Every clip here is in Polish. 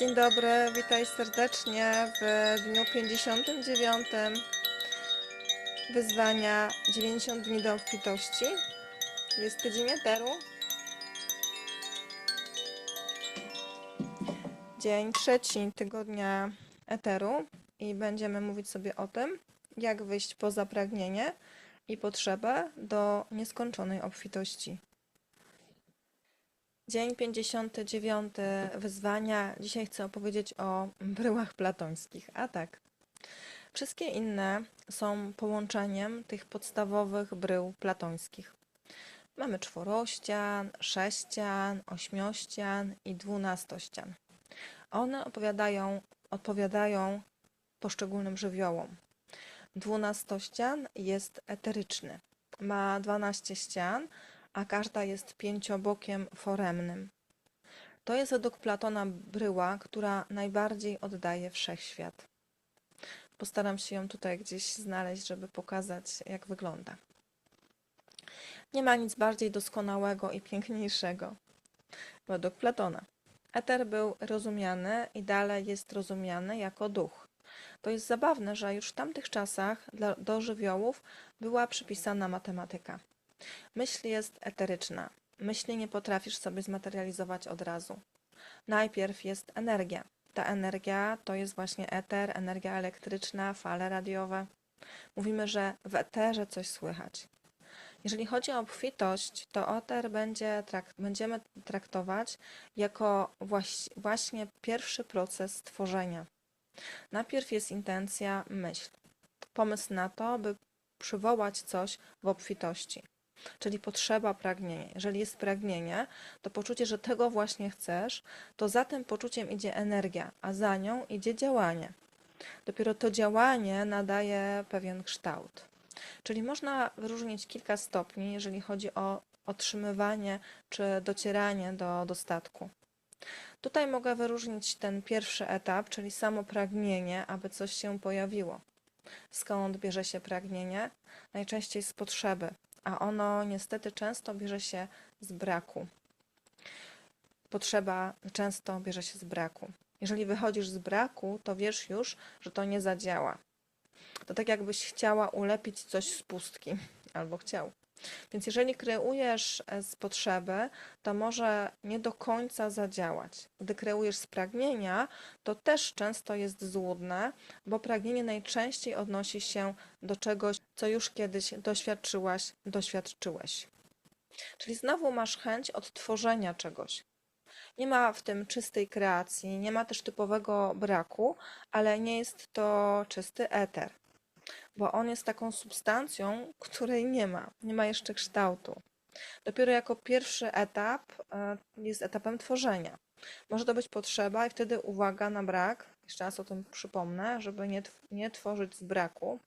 Dzień dobry, witaj serdecznie w dniu 59 wyzwania 90 dni do obfitości. Jest tydzień eteru. Dzień trzeci tygodnia eteru i będziemy mówić sobie o tym, jak wyjść poza pragnienie i potrzebę do nieskończonej obfitości. Dzień 59 wyzwania. Dzisiaj chcę opowiedzieć o bryłach platońskich. A tak, wszystkie inne są połączeniem tych podstawowych brył platońskich. Mamy czworościan, sześcian, ośmiościan i dwunastościan. One opowiadają, odpowiadają poszczególnym żywiołom. Dwunastościan jest eteryczny. Ma 12 ścian, a każda jest pięciobokiem foremnym. To jest według Platona bryła, która najbardziej oddaje wszechświat. Postaram się ją tutaj gdzieś znaleźć, żeby pokazać, jak wygląda. Nie ma nic bardziej doskonałego i piękniejszego. Według Platona. Eter był rozumiany i dalej jest rozumiany jako duch. To jest zabawne, że już w tamtych czasach do żywiołów była przypisana matematyka. Myśl jest eteryczna. Myśli nie potrafisz sobie zmaterializować od razu. Najpierw jest energia. Ta energia to jest właśnie eter, energia elektryczna, fale radiowe. Mówimy, że w eterze coś słychać. Jeżeli chodzi o obfitość, to eter będzie trak będziemy traktować jako właś właśnie pierwszy proces tworzenia. Najpierw jest intencja, myśl. Pomysł na to, by przywołać coś w obfitości czyli potrzeba, pragnienie. Jeżeli jest pragnienie, to poczucie, że tego właśnie chcesz, to za tym poczuciem idzie energia, a za nią idzie działanie. Dopiero to działanie nadaje pewien kształt. Czyli można wyróżnić kilka stopni, jeżeli chodzi o otrzymywanie czy docieranie do dostatku. Tutaj mogę wyróżnić ten pierwszy etap, czyli samo pragnienie, aby coś się pojawiło. Skąd bierze się pragnienie? Najczęściej z potrzeby, a ono niestety często bierze się z braku. Potrzeba często bierze się z braku. Jeżeli wychodzisz z braku, to wiesz już, że to nie zadziała. To tak jakbyś chciała ulepić coś z pustki, albo chciał. Więc jeżeli kreujesz e, z potrzeby, to może nie do końca zadziałać. Gdy kreujesz z pragnienia, to też często jest złudne, bo pragnienie najczęściej odnosi się do czegoś, co już kiedyś doświadczyłaś, doświadczyłeś. Czyli znowu masz chęć odtworzenia czegoś. Nie ma w tym czystej kreacji, nie ma też typowego braku, ale nie jest to czysty eter bo on jest taką substancją, której nie ma, nie ma jeszcze kształtu. Dopiero jako pierwszy etap e, jest etapem tworzenia. Może to być potrzeba i wtedy uwaga na brak, jeszcze raz o tym przypomnę, żeby nie, nie tworzyć z braku.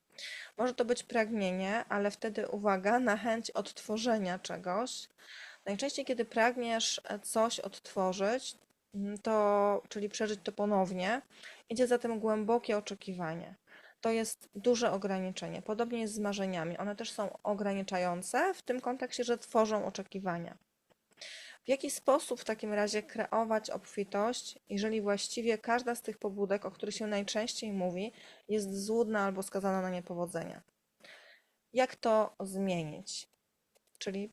Może to być pragnienie, ale wtedy uwaga na chęć odtworzenia czegoś. Najczęściej, kiedy pragniesz e, coś odtworzyć, to, czyli przeżyć to ponownie, idzie za tym głębokie oczekiwanie to jest duże ograniczenie. Podobnie jest z marzeniami. One też są ograniczające w tym kontekście, że tworzą oczekiwania. W jaki sposób w takim razie kreować obfitość, jeżeli właściwie każda z tych pobudek, o których się najczęściej mówi, jest złudna albo skazana na niepowodzenie? Jak to zmienić? Czyli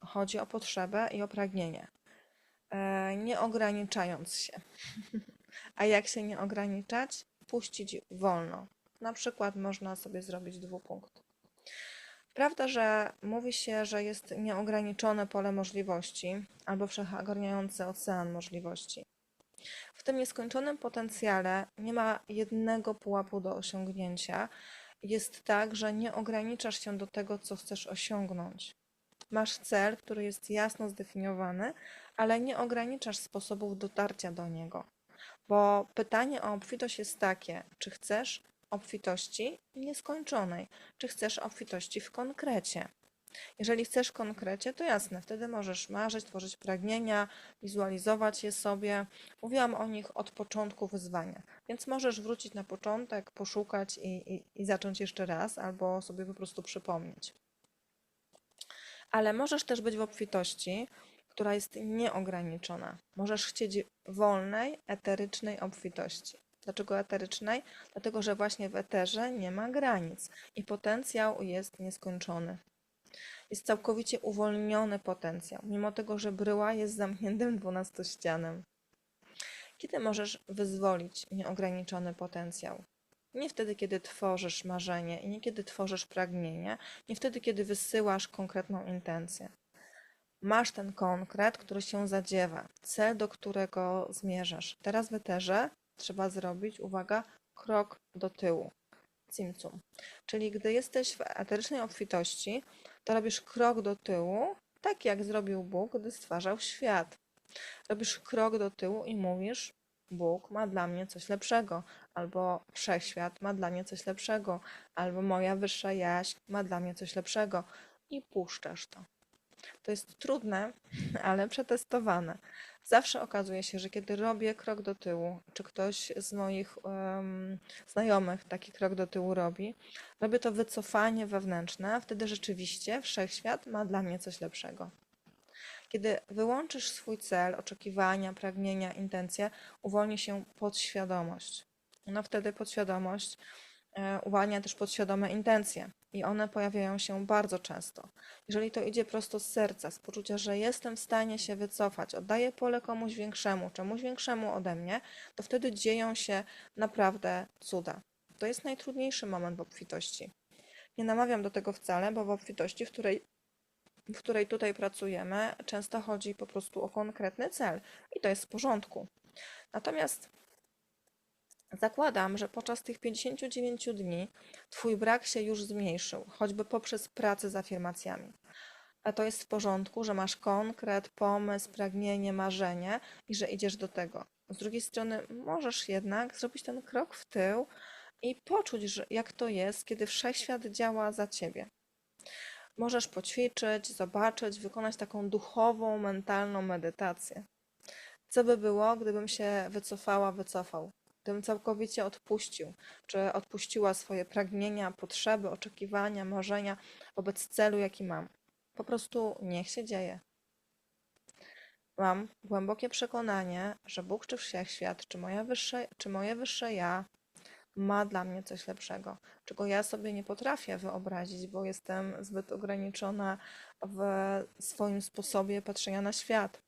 chodzi o potrzebę i o pragnienie, e, nie ograniczając się. A jak się nie ograniczać? Puścić wolno, na przykład można sobie zrobić dwupunkt. Prawda, że mówi się, że jest nieograniczone pole możliwości albo wszechogarniający ocean możliwości. W tym nieskończonym potencjale nie ma jednego pułapu do osiągnięcia. Jest tak, że nie ograniczasz się do tego, co chcesz osiągnąć. Masz cel, który jest jasno zdefiniowany, ale nie ograniczasz sposobów dotarcia do niego. Bo pytanie o obfitość jest takie, czy chcesz obfitości nieskończonej. Czy chcesz obfitości w konkrecie? Jeżeli chcesz konkrecie, to jasne, wtedy możesz marzyć, tworzyć pragnienia, wizualizować je sobie. Mówiłam o nich od początku wyzwania, więc możesz wrócić na początek, poszukać i, i, i zacząć jeszcze raz, albo sobie po prostu przypomnieć. Ale możesz też być w obfitości, która jest nieograniczona. Możesz chcieć wolnej, eterycznej obfitości. Dlaczego eterycznej? Dlatego, że właśnie w eterze nie ma granic i potencjał jest nieskończony. Jest całkowicie uwolniony potencjał, mimo tego, że bryła jest zamkniętym dwunastościanem. Kiedy możesz wyzwolić nieograniczony potencjał? Nie wtedy, kiedy tworzysz marzenie i nie kiedy tworzysz pragnienie, nie wtedy, kiedy wysyłasz konkretną intencję. Masz ten konkret, który się zadziewa, cel, do którego zmierzasz. Teraz w eterze trzeba zrobić, uwaga, krok do tyłu. Cimcum. Czyli gdy jesteś w eterycznej obfitości, to robisz krok do tyłu, tak jak zrobił Bóg, gdy stwarzał świat. Robisz krok do tyłu i mówisz: Bóg ma dla mnie coś lepszego, albo wszechświat ma dla mnie coś lepszego, albo moja wyższa jaźń ma dla mnie coś lepszego. I puszczasz to. To jest trudne, ale przetestowane. Zawsze okazuje się, że kiedy robię krok do tyłu, czy ktoś z moich um, znajomych taki krok do tyłu robi, robię to wycofanie wewnętrzne, wtedy rzeczywiście wszechświat ma dla mnie coś lepszego. Kiedy wyłączysz swój cel, oczekiwania, pragnienia, intencje, uwolni się podświadomość. No wtedy podświadomość e, uwalnia też podświadome intencje i one pojawiają się bardzo często. Jeżeli to idzie prosto z serca, z poczucia, że jestem w stanie się wycofać, oddaję pole komuś większemu, czemuś większemu ode mnie, to wtedy dzieją się naprawdę cuda. To jest najtrudniejszy moment w obfitości. Nie namawiam do tego wcale, bo w obfitości, w której, w której tutaj pracujemy, często chodzi po prostu o konkretny cel i to jest w porządku. Natomiast Zakładam, że podczas tych 59 dni Twój brak się już zmniejszył, choćby poprzez pracę z afirmacjami. A to jest w porządku, że masz konkret, pomysł, pragnienie, marzenie i że idziesz do tego. Z drugiej strony, możesz jednak zrobić ten krok w tył i poczuć, że jak to jest, kiedy wszechświat działa za ciebie. Możesz poćwiczyć, zobaczyć, wykonać taką duchową, mentalną medytację. Co by było, gdybym się wycofała, wycofał? Gdybym całkowicie odpuścił, czy odpuściła swoje pragnienia, potrzeby, oczekiwania, marzenia wobec celu, jaki mam. Po prostu niech się dzieje. Mam głębokie przekonanie, że Bóg czy Wszechświat, czy, moja wyższe, czy moje wyższe ja ma dla mnie coś lepszego, czego ja sobie nie potrafię wyobrazić, bo jestem zbyt ograniczona w swoim sposobie patrzenia na świat.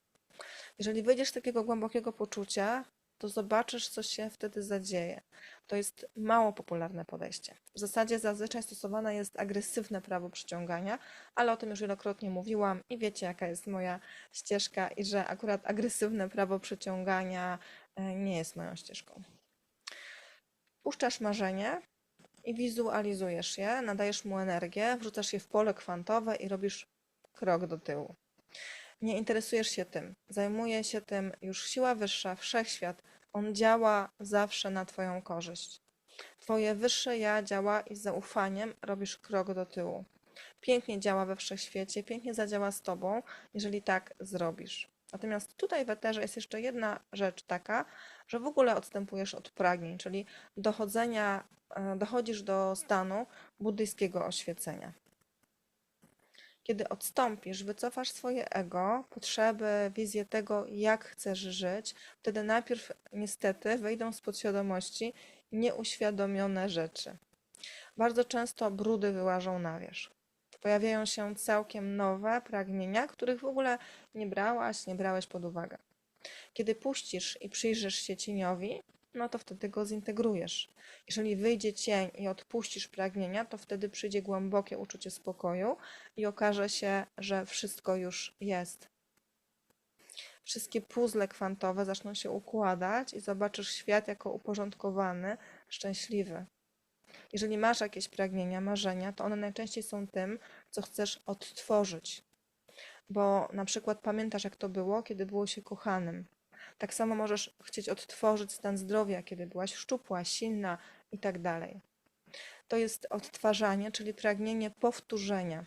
Jeżeli wyjdziesz z takiego głębokiego poczucia, to zobaczysz, co się wtedy zadzieje. To jest mało popularne podejście. W zasadzie zazwyczaj stosowane jest agresywne prawo przyciągania, ale o tym już wielokrotnie mówiłam i wiecie, jaka jest moja ścieżka i że akurat agresywne prawo przyciągania e, nie jest moją ścieżką. Puszczasz marzenie i wizualizujesz je, nadajesz mu energię, wrzucasz je w pole kwantowe i robisz krok do tyłu nie interesujesz się tym. Zajmuje się tym już siła wyższa, wszechświat. On działa zawsze na Twoją korzyść. Twoje wyższe ja działa i z zaufaniem robisz krok do tyłu. Pięknie działa we wszechświecie, pięknie zadziała z Tobą, jeżeli tak zrobisz. Natomiast tutaj w eterze jest jeszcze jedna rzecz taka, że w ogóle odstępujesz od pragnień, czyli dochodzenia, e, dochodzisz do stanu buddyjskiego oświecenia. Kiedy odstąpisz, wycofasz swoje ego, potrzeby, wizję tego, jak chcesz żyć, wtedy najpierw niestety wejdą z podświadomości nieuświadomione rzeczy. Bardzo często brudy wyłażą na wierzch. Pojawiają się całkiem nowe pragnienia, których w ogóle nie brałaś, nie brałeś pod uwagę. Kiedy puścisz i przyjrzysz się cieniowi, no to wtedy go zintegrujesz. Jeżeli wyjdzie cień i odpuścisz pragnienia, to wtedy przyjdzie głębokie uczucie spokoju i okaże się, że wszystko już jest. Wszystkie puzzle kwantowe zaczną się układać i zobaczysz świat jako uporządkowany, szczęśliwy. Jeżeli masz jakieś pragnienia, marzenia, to one najczęściej są tym, co chcesz odtworzyć. Bo na przykład pamiętasz, jak to było, kiedy było się kochanym tak samo możesz chcieć odtworzyć stan zdrowia, kiedy byłaś szczupła, silna i tak. To jest odtwarzanie, czyli pragnienie powtórzenia.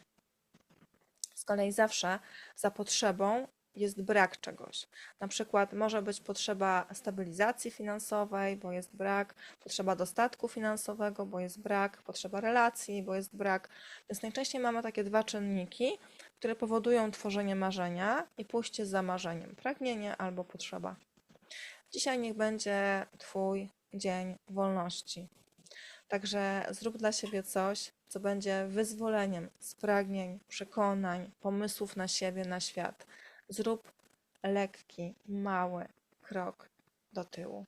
Z kolei zawsze za potrzebą jest brak czegoś. Na przykład może być potrzeba stabilizacji finansowej, bo jest brak, potrzeba dostatku finansowego, bo jest brak, potrzeba relacji, bo jest brak. Więc najczęściej mamy takie dwa czynniki, które powodują tworzenie marzenia i pójście za marzeniem, pragnienie albo potrzeba. Dzisiaj niech będzie Twój dzień wolności. Także zrób dla siebie coś, co będzie wyzwoleniem z pragnień, przekonań, pomysłów na siebie, na świat. Zrób lekki, mały krok do tyłu.